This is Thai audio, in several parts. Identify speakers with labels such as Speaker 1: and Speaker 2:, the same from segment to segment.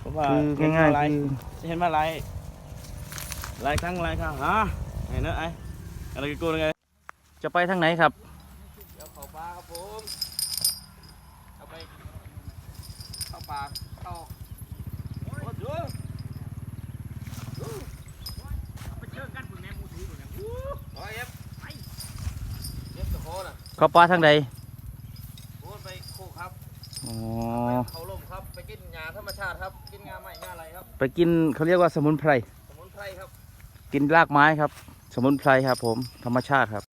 Speaker 1: เพราะว่า
Speaker 2: คือง่าย
Speaker 1: เห็นมหล
Speaker 2: ๆคือ
Speaker 1: เห็นมาหลายหลายครั้งหลายครั้งฮะไงเนอะไอ้อะไรกันกูไง
Speaker 2: จะไปทางไหนครับ
Speaker 1: เดี๋ยวเข้าป่าครับผมเข้าไปเข้าป่าเข้าโอ้ยเดี๋ยวไปเจอกันบนแม่มูถือบนแม่มูโอ้ยเอฟไปเอฟตะโคน่ะ
Speaker 2: เขาปลาทางใด
Speaker 1: โอ้ยไปโคครับ
Speaker 2: อ๋อ
Speaker 1: เขาลมครับ ไปกินหญ้าธรรมชาติครับ กินงาใหม่งาอะไรครับ
Speaker 2: ไปกินเขาเรียกว่าสมุนไพร
Speaker 1: สมุนไพรครับ
Speaker 2: กินรากไม้ครับ สมุนไพรครับ ผม ธรรมชาติครับ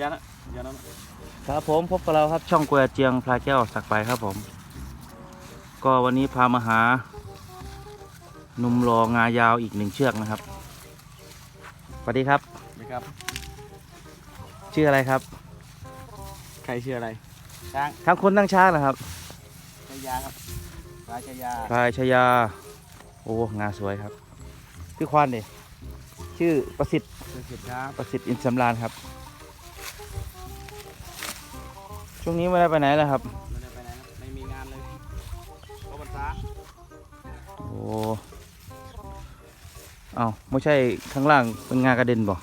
Speaker 1: ยานะยานะ
Speaker 2: ครับผมพบกับเราครับช่องกวยเจียงพลายแก้วสักไปครับผม ก็วันนี้พามาหาหนุ่มรองายาวอีกหนึ่งเชือกนะครับ สวัสดีครับ
Speaker 1: นะครับ
Speaker 2: ชื่ออะไรครับ
Speaker 1: ใครชื่ออะไร ช้าง
Speaker 2: ทั้งคนทั้งช้างนะครับ
Speaker 1: ชายาครับราชยา
Speaker 2: พลายชยา โอ้งาสวยครับพี่ควานเนี่ยชื่อประสิทธิ์
Speaker 1: เสร็จครับ
Speaker 2: ประสิทธิ์อินทร์สำราญครับ ช่วงนี้ไม่ได้ไปไหนแล้วครับ
Speaker 1: ไม่ได้ไปไหนครับไม่มีงานเลยเพราะมันฟ้า
Speaker 2: โอ้ เอาไม่ใช่ข้างล่างเป็นงากระเด็นบ่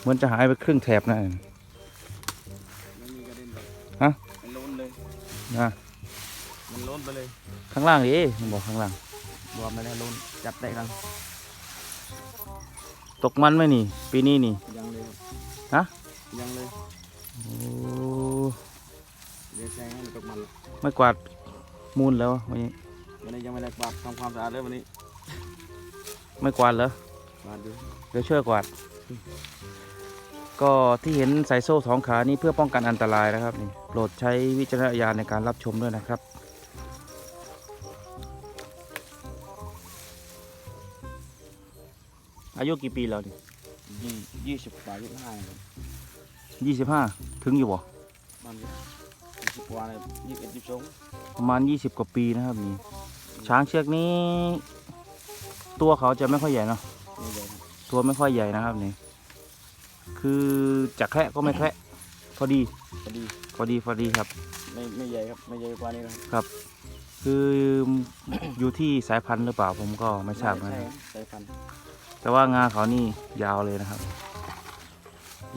Speaker 2: เหมือนจะหายไปครึ่งแถบนะ
Speaker 1: ไม่มีกระเด็นเลย
Speaker 2: ฮะ
Speaker 1: มันล้นเลย
Speaker 2: นะ
Speaker 1: มันล้นไปเลย
Speaker 2: ข้างล่างดิผมบอกข้างล่าง
Speaker 1: บวมไม่ได้ล้นจับได้กัน
Speaker 2: ตกมันไหมนี่ ปีนี้นี่
Speaker 1: ยังเลยค
Speaker 2: ฮะ
Speaker 1: รับยังเลย
Speaker 2: โอ้
Speaker 1: เดี๋ยวแซงให้มันตกมัน
Speaker 2: ไม่กวาดมูลแล้ววันนี้
Speaker 1: วันนี้ยังไม่ได้กวาดทำความสะอาดเลยวันนี้
Speaker 2: ไม่กวาดเหรอก
Speaker 1: วาดดู
Speaker 2: เดี๋ยวช่วยกวาด ก็ที่เห็นใส่โซ่สองขานี่เพื่อป้องกันอันตรายนะครับนี่โปรดใช้วิจารณญาณในการรับชมด้วยนะครับ อายุกี่ปีแล้วนี่
Speaker 1: ยี่ยี่สิบกว่ายี่สิบห้าครับ
Speaker 2: ยี่สิบห้าถึงอยู่บ่
Speaker 1: บ้านยี่สิบกว่าเลยยี่สิบเอ็ดยี่สิบสอง
Speaker 2: ประมาณยี่สิบกว่าปีนะครับนี่ช้างเชือกนี้ ตัวเขาจะไม่ค่อยใหญ่เนาะ
Speaker 1: นี่เลยครับ
Speaker 2: ตัวไม่ค่อยใหญ่นะครับนี่คือจะแคระก็ไม่แคระพอดี
Speaker 1: พอดี
Speaker 2: พอดีพอดีครับ
Speaker 1: ไม่ไม่ใหญ่ครับไม่ใหญ่กว่านี้นะครับ
Speaker 2: คือ อยู่ที่สายพันธุ์หรือเปล่าผมก็ไม่ทราบนะ
Speaker 1: ใช่
Speaker 2: ครับ
Speaker 1: ใช่พันธุ์
Speaker 2: แต่ว่างาเขานี่ยาวเลยนะครับ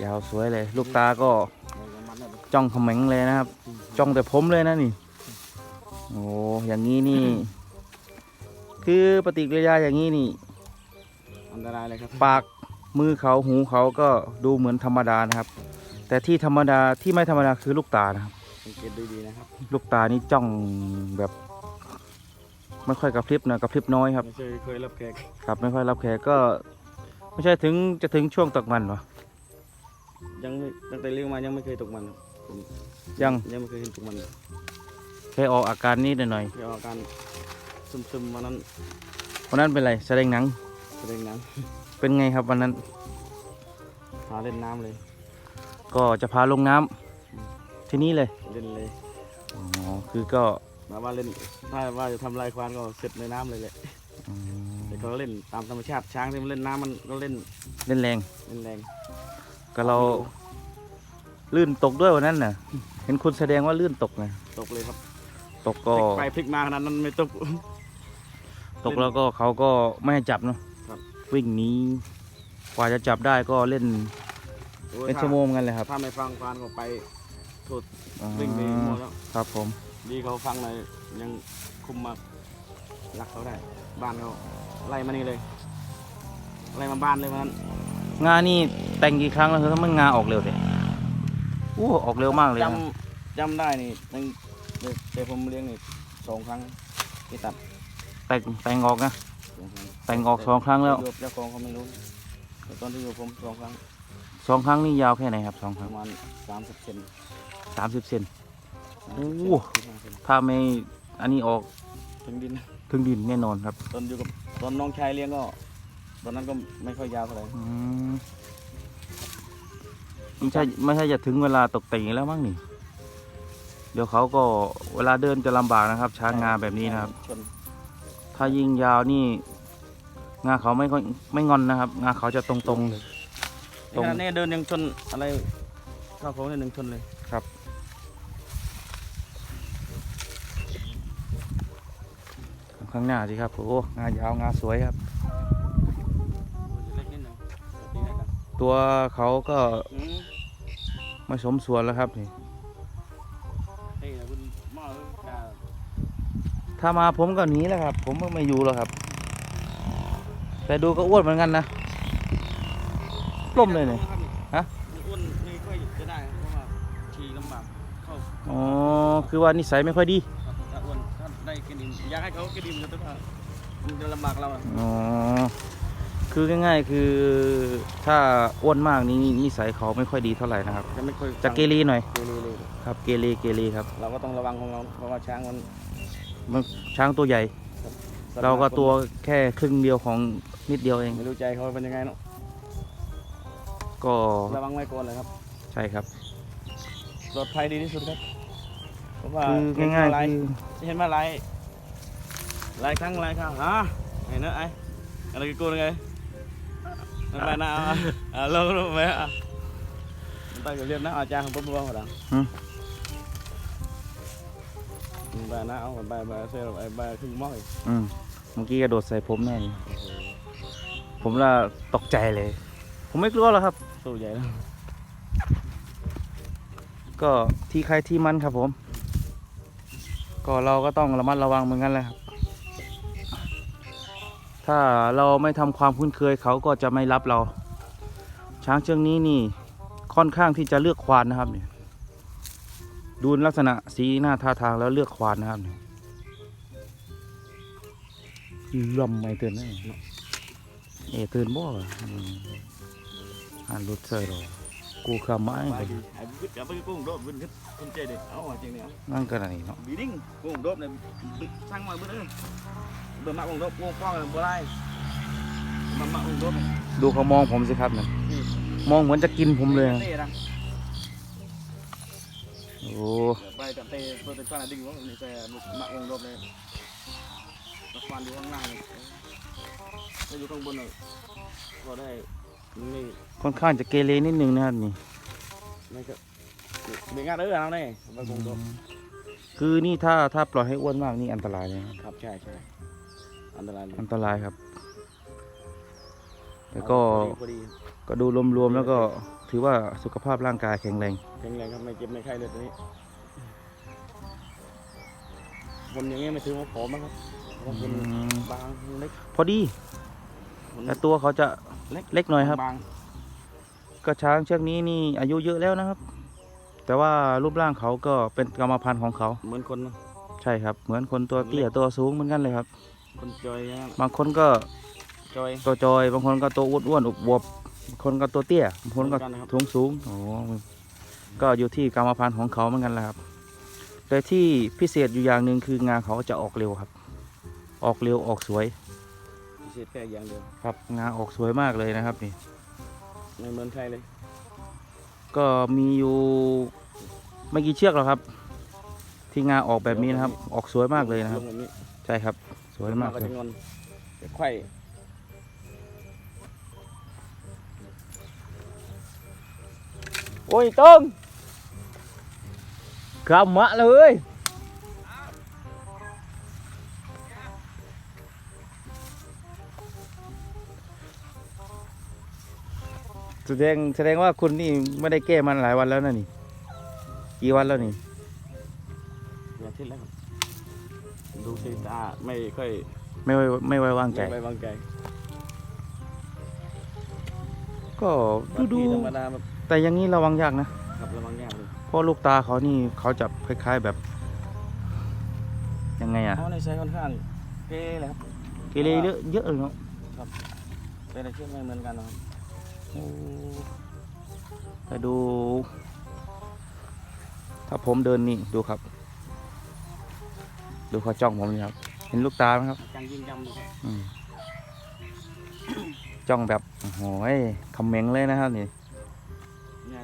Speaker 2: ยาวสวยเลย ลูกตาก็
Speaker 1: ไม่ประมันเลย
Speaker 2: จ้องเขม็งเลยนะครับ จ้องแต่ผมเลยนะนี่ โอ้อย่างนี้นี่ คือปฏิกิริยาอย่างนี้นี่
Speaker 1: อันตรายเลยครับ
Speaker 2: ปากมือเขาหูเขาก็ดูเหมือนธรรมดานะครับ แต่ที่ธรรมดาที่ไม่ธรรมดาคือลูกตานะครับ
Speaker 1: สังเกตดูดีนะครับ
Speaker 2: ลูกตานี่จ้องแบบไม่ค่อยกระพริบนะกระพริบน้อยครับ
Speaker 1: ไม่เคยเคยรับแขก
Speaker 2: ครับไม่ค่อยรับแขกก็ ไม่ใช่ถึงจะถึงช่วงตกมันหรอ
Speaker 1: ยังไม่ตั้งแต่เลี้ยงมายังไม่เคยตกมันครับผม
Speaker 2: ยัง
Speaker 1: ยังไม่เคยเห็นตกมัน
Speaker 2: แค่ออกอาการนิดหน่อย
Speaker 1: เกี่ยวกับการ ซึมๆวันนั้น
Speaker 2: ๆวันนั้นเป็นไรแสดงหนัง
Speaker 1: แสดงหนัง
Speaker 2: เป็นไงครับวันนั้น
Speaker 1: หาเล่นน้ำเลย
Speaker 2: ก็จะพาลงน้ำที่นี่เลย
Speaker 1: เล่นเลย
Speaker 2: อ๋อคือก็
Speaker 1: มาว่าเล่นถ้าว่าจะทำลายควานก็เสร็จในน้ำเลยแหละ
Speaker 2: อืม
Speaker 1: แต่เขาเล่นตามธรรมชาติช้างที่มันเล่นน้ำมันก็เล่น
Speaker 2: เล่นแรง
Speaker 1: เล่นแรง
Speaker 2: ก็เราลื่นตกด้วยวันนั้นน่ะ เห็นคุณแสดงว่าลื่นตกนะ
Speaker 1: ตกเลยครับ
Speaker 2: ตกก็
Speaker 1: พลิกไปพลิกมาขนาดนั้นไม่ตก
Speaker 2: ตกแล้วก็เขาก็ไม่ให้จับเนาะ
Speaker 1: ครับ
Speaker 2: วิ่งหนีกว่าจะจับได้ก็เล่น
Speaker 1: โอ้ย
Speaker 2: เป็น
Speaker 1: ถ้า
Speaker 2: ชั่วโมงกันเลยครับ
Speaker 1: ถ้าไม่ฟังควานก็ไปโทษ
Speaker 2: อ๋อ
Speaker 1: วิ่งไปหมดแล้ว
Speaker 2: ครับผม
Speaker 1: ดีเขาฟังหน่อยยังคุมมารักเขาได้ บ้านเขาไล่มานี่เลยไล่มาบ้านเลยวันนั้น
Speaker 2: งานี่แต่งกี่ครั้งแล้วเธอถ้ามันงาออกเร็วเลยอู้ออกเร็วมากเลย
Speaker 1: จ
Speaker 2: นะำ
Speaker 1: จำได้นี่ตั้งแต่แต่ผมเลี้ยงนี่สองครั้งที่ตัด
Speaker 2: แต่งแต่งออกนะ
Speaker 1: สองครั้ง
Speaker 2: แต่งออกสองครั้งแล้ว
Speaker 1: อยู่กับเจ้าของเขาไม่รู้แต่ตอนที่อยู่ผมสองครั้ง
Speaker 2: สองครั้งนี่ยาวแค่ไหนครับสองค
Speaker 1: ป
Speaker 2: รั้ง
Speaker 1: ระมาณสามสิบเซน
Speaker 2: สามสิบเซน
Speaker 1: 30
Speaker 2: โอ้
Speaker 1: เซน35เซน
Speaker 2: ถ้าไม่อันนี้ออก
Speaker 1: ถึงดิน
Speaker 2: ถึงดินแน่นอนครับ
Speaker 1: ตอนอยู่กับตอนน้องชายเลี้ยงก็ ตอนนั้นก็ไม่ค่อยยาวเท่าไหร่
Speaker 2: อืมไม่ใช่ไม่ใช่จะถึงเวลาตกแต่งแล้วมั้งนี่ เดี๋ยวเขาก็เวลาเดินจะลำบากนะครับ ช้างงาแบบนี้นะครับ
Speaker 1: ชน
Speaker 2: ถ้ายิงยาวนี่งาเขาไม่ค่อยไม่งอนนะครับ งาเขาจะตรงๆเลยตรง
Speaker 1: ขนาดนี้เดินยังชนอะไรข้าวของเนี่ยยังชนเลย
Speaker 2: ข้างหน้าสิครับโอ้งายาวงาสวยครับ
Speaker 1: เล็กนิดหนึงเป็นไงครับ
Speaker 2: ตัวเขาก็
Speaker 1: อืม
Speaker 2: ไม่สมส่วนแล้วครับนี่
Speaker 1: เฮ้ยคุณหม้ออ่า
Speaker 2: ถ้ามาผมก็หนีแล้วครับ ผมก็ไม่อยู่แล้วครับ แต่ดูก็อ้วนเหมือนกันนะล่มเลยเนี่ยฮะ
Speaker 1: อ้วนไม่ค่อยจะได้ครับเพราะว่าขี่ลำบากเข้า
Speaker 2: อ๋อคือว่านิสัยไม่ค่อยดี
Speaker 1: ครับถ้าอ้วนถ้าได้กินดินอยากให้เขากินดินกันแต่ว่ามันจะลำบากเราอะ
Speaker 2: อ๋อคือง่ายๆคือถ้าอ้วนมากนี่นิสัยเขาไม่ค่อยดีเท่าไหร่นะครับ
Speaker 1: จะไม่ค่อย
Speaker 2: จะเกเรหน่อย
Speaker 1: เกเรเลย
Speaker 2: ครับเกเรเกเรครับ
Speaker 1: เราก็ต้องระวังของเราเพราะว่าช้างมัน
Speaker 2: มันช้างตัวใหญ่ เราก็ตัวแค่ครึ่งเดียวของนิดเดียวเอง
Speaker 1: ไม่รู้ใจเขาเป็นยังไงเนาะ
Speaker 2: ก็
Speaker 1: ระวังไว้ก่อนเลยครับ
Speaker 2: ใช่ครับ
Speaker 1: ปลอดภัยดีที่สุดครับเพราะว่า
Speaker 2: คือง่าย
Speaker 1: หล
Speaker 2: ๆคือ
Speaker 1: เห็นมาหลายหลายครั้งหลายครั้งฮะไอ้เนอะไอ้อะไรกูยังไงไม่ไปนะเอาอ่าลงลงไปอะมันตั้งใจเรียนนะอาจารย์ของผมบอกว่าดัง
Speaker 2: หื ม
Speaker 1: ไปนะเอาไปไปเซลไปไปขึ้นม้ออีก
Speaker 2: อืมเมื่อกี้กระโดดใส่ผมแน่เลยผมละตกใจเลย ผมไม่กลัวหรอกครับ
Speaker 1: สู้ใหญ่แล้ว
Speaker 2: ก็ที่ใครที่มันครับผม ก็เราก็ต้องระมัดระวังเหมือนกันแหละครับ ถ้าเราไม่ทำความคุ้นเคยเขาก็จะไม่รับเรา ช้างเชือกนี้นี่ค่อนข้างที่จะเลือกควานนะครับเนี่ย ดูลักษณะสีหน้าท่าทางแล้วเลือกควานนะครับเนี่ยลำไม่เตือนนะเอเตือนบ่อ่านรถเซอร์หรอกูขามไม้
Speaker 1: ไป
Speaker 2: ไป
Speaker 1: ดิไอ้บึ้ดกับบึ้ดกุ้งโดดบึ้ดขึ้นคนเจเด็ดเอาจริงเนี่ย
Speaker 2: นั่นก็ไหนเนาะ
Speaker 1: บีดิ้งกุ้งโดดเนี่ยสร้างมาบึ้ดเลยเบอร์มากุ้งโดดกุ้งฟ้องเลยบัวไล่มามากุ้งโดด
Speaker 2: ดูเขามองผมสิครับเนี่ยมองเหมือนจะกินผมเลยอะ
Speaker 1: เต้นะ
Speaker 2: โอ้
Speaker 1: ไปกับเต้เปิดเป็นก้อนดิ้งว่านี่แต่มากุ้งโดดเลยมาฟันอยู่ข้างล่างเลยถ้าอยู่ข้างบนเลยก็ได้นี่
Speaker 2: ค่อนข้างจะเกเรนิดนึงนะครับนี่
Speaker 1: ไม่ก็มีงานเออเอาเนี่ยมากุ้งโดด
Speaker 2: คือนี่ถ้าถ้าปล่อยให้อ้วนมากนี่อันตรายเลยนะครับ
Speaker 1: ครับใช่ใช่อันตรายเลย
Speaker 2: อันตรายครับแต่ก็
Speaker 1: พอดี
Speaker 2: ก็ดูรวมๆแล้วก็ถือว่าสุขภาพร่างกายแข็งแรง
Speaker 1: แข็งแรงครับไม่เจ็บไม่ไข้เลยตัวนี้คนอย่างเงี้ยไม่ถือว่าผอมนะครับเพราะคน
Speaker 2: อืม
Speaker 1: บางเล็ก
Speaker 2: พอดี
Speaker 1: มัน
Speaker 2: แต่ตัวเขาจะ
Speaker 1: เล็ก
Speaker 2: เล็กหน่อยครับ
Speaker 1: บาง
Speaker 2: ก็ช้างเชือกนี้นี่อายุเยอะแล้วนะครับ แต่ว่ารูปร่างเขาก็เป็นกรรมพันธุ์ของเขา
Speaker 1: เหมือนคนนะ
Speaker 2: ใช่ครับ เหมือนคนตัวเตี้ยตัวสูงเหมือนกันเลยครับ
Speaker 1: คนจอยนะ
Speaker 2: บางคนก็
Speaker 1: จอย
Speaker 2: ตัวจอย บางคนก็ตัวอ้วนๆอวบๆ บางคนก็ตัวเตี้ยบางคนก็
Speaker 1: เหมือนกันนะครับ
Speaker 2: สูงสูงๆโอ้ก็อยู่ที่กรรมพันธุ์ของเขาเหมือนกันแหละครับ แต่ที่พิเศษอยู่อย่างหนึ่งคืองาเขาจะออกเร็วครับ ออกเร็วออกสวย
Speaker 1: พิเศษแค่อย่างเดียว
Speaker 2: ครับงาออกสวยมากเลยนะครับนี่
Speaker 1: ไม่เหมือนใครเลย
Speaker 2: ก็มีอยู่ไม่กี่เชือกหรอกครับ ที่งาออกแบบนี้นะครับ ออกสวยมากเลยนะครับ
Speaker 1: ลงแบบนี้
Speaker 2: ใช่ครับ สวยมาก
Speaker 1: ก็
Speaker 2: เลย
Speaker 1: จะงอนจะไขว้
Speaker 2: โอ้ยต้มกำมะเลยแสดงแสดงว่าคุณนี่ไม่ได้แก้มันหลายวันแล้วนะนี่ กี่วันแล้วนี่
Speaker 1: เดือนที่แล้วครับดูสิตาไม่ค่อย
Speaker 2: ไม่ไว้ไม่ไว้วางใจ
Speaker 1: ไม่ไว้วางใจ
Speaker 2: ก็ดูดู
Speaker 1: ธรรมดาแบบ
Speaker 2: แต่อย่างนี้ระวังยากนะ
Speaker 1: ขับระวังยากเลย
Speaker 2: เพราะลูกตาเขานี่เขาจะคล้ายๆแบบ ยังไงอะ
Speaker 1: เขาในใช้ค่อนข้างเท่เลยครับ
Speaker 2: เกเรเยอะเยอะเลยเนาะ
Speaker 1: เป็นอะไรที่ไม่เหมือนกันนะครับ
Speaker 2: แต่ดู ถ้าผมเดินนี่ดูครับ ดูเขาจ้องผมนี่ครับ เห็นลูกตาไหมครับ
Speaker 1: จังยิงจำดูครับ
Speaker 2: อืมจ้องแบบโอ้โหยคำเมงเลยนะครับนี่
Speaker 1: เนี่ยเ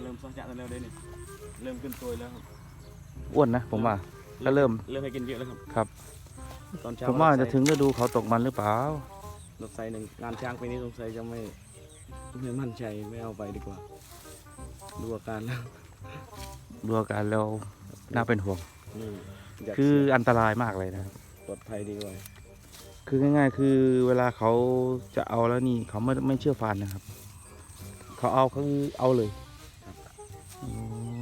Speaker 1: ริ่มสนใจแล้วเลยนี่เริ่มขึ้นตัวแล้วครับ
Speaker 2: อ้วนนะผมว่าก็เริ่ม
Speaker 1: เริ่มให้กินเยอะแล้วครับ
Speaker 2: ครับ
Speaker 1: ตอนเช้า
Speaker 2: ผมว่าจะถึงฤดูเขาตกมันหรือเปล่า
Speaker 1: รถไฟหนึ่งงานช้างปีนี้สงสัยจะไม่ไม่มั่นใจไม่เอาไปดีกว่าดูอาการแล้ว
Speaker 2: ดูอาการแล้วน่าเป็นห่วง
Speaker 1: อืมอยาก
Speaker 2: คือ
Speaker 1: เสีย
Speaker 2: อันตรายมากเลยนะครับ
Speaker 1: ปลอดภัยดีกว่า
Speaker 2: คือง่ายๆ คือเวลาเขาจะเอาแล้วนี่เขาไม่ไม่เชื่อฟันนะครับ เขาเอาเขาคือเอาเลย อ๋อ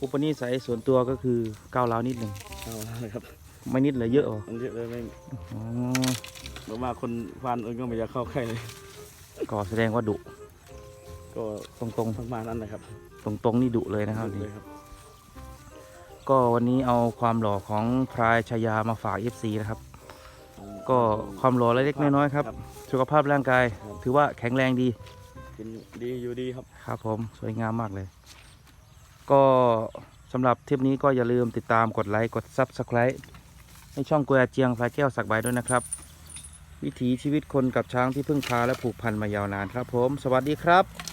Speaker 2: อุปนิสัยส่วนตัวก็คือก้าวร้าวนิดหนึ่ง
Speaker 1: เอาละครับ
Speaker 2: ไม่นิดเลยเยอะเหรอ
Speaker 1: มันเยอะเลยไม่
Speaker 2: อ๋อ
Speaker 1: บอกว่าคนฟันเอิญก็ไม่อยากเข้าใกล้เลย
Speaker 2: ก็แสดงว่าดุ
Speaker 1: ก็
Speaker 2: ตรงตรง
Speaker 1: ประมาณนั้นนะครับ
Speaker 2: ตรงตรงๆนี่ดุเลยนะครับ
Speaker 1: เล
Speaker 2: นี่
Speaker 1: ยครับ
Speaker 2: ก็วันนี้เอาความหล่อของพรายชายามาฝาก FC นะครับ ก็ความหล่อเล็กๆน้อยๆครับ สุขภาพร่างกาย
Speaker 1: ครับ
Speaker 2: ถือว่าแข็งแรงดี
Speaker 1: กินดีอยู่ดีครับ
Speaker 2: ครับผมสวยงามมากเลย ก็สำหรับทริปนี้ก็อย่าลืมติดตามกดไลค์กด Subscribe ในช่องกัวเจียงพลายแก้วสักใบด้วยนะครับ วิถีชีวิตคนกับช้างที่พึ่งพาและผูกพันมายาวนานครับผม สวัสดีครับ